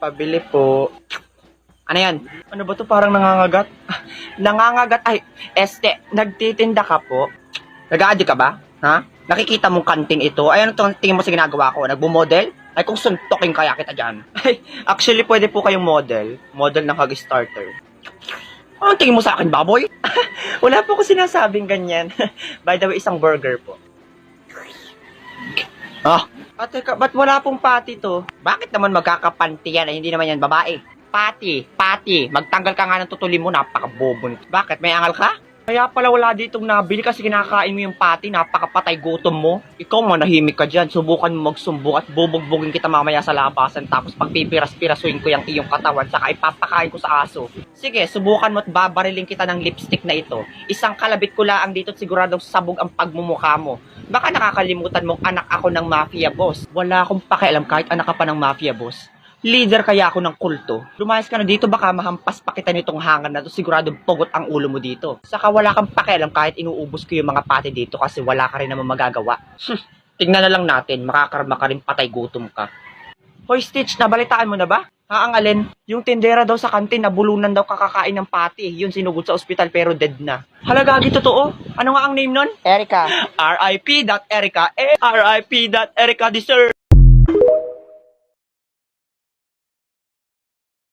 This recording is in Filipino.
Pabili po. Ano yan? Ano ba to parang nangangagat? nangangagat ay, este, nagtitinda ka po. Nag-aadi ka ba? Ha? Nakikita mong kanting ito? Ay, ano itong tingin mo sa ginagawa ko? Nagbo-model? Ay, kung suntokin kaya kita dyan. Ay, actually, pwede po kayong model. Model ng Hug Starter. Anong tingin mo sa akin, baboy? Wala po ko sinasabing ganyan. By the way, isang burger po. Ah, ate ka, ba't wala pong pati to? Bakit naman magkakapanti yan? Ay, hindi naman yan babae. Pati, pati. Magtanggal ka nga ng tutuli mo, napakabobo nito. Bakit? May angal ka? Kaya pala wala ditong nabili kasi kinakain mo yung pati, napakapatay gutom mo. Ikaw manahimik ka dyan, subukan mo magsumbong at bubugbugin kita mamaya sa labasan tapos pagpipiras-pirasuin ko yung iyong katawan saka ipapakain ko sa aso. Sige, subukan mo at babariling kita ng lipstick na ito. Isang kalabit ko lang dito at siguradong sabog ang pagmumukha mo. Baka nakakalimutan mong anak ako ng mafia boss. Wala akong pakialam kahit anak ka pa ng mafia boss. Leader kaya ako ng kulto. Lumayas ka na dito, baka mahampas pa kita nitong hangar na to. Siguradong pugot ang ulo mo dito. Saka wala kang pakialam kahit inuubos ko yung mga pati dito kasi wala ka rin naman magagawa. Hmm, Tignan na lang natin, makakarma ka rin patay gutom ka. Hoy Stitch, nabalitaan mo na ba? Ha, ang alin? Yung tindera daw sa kantin, nabulunan daw kakakain ng pati. Yun sinugod sa ospital pero dead na. Halagagi totoo? Ano nga ang name nun? Erica. R.I.P. Erica. Eh, R.I.P. Erica deserve.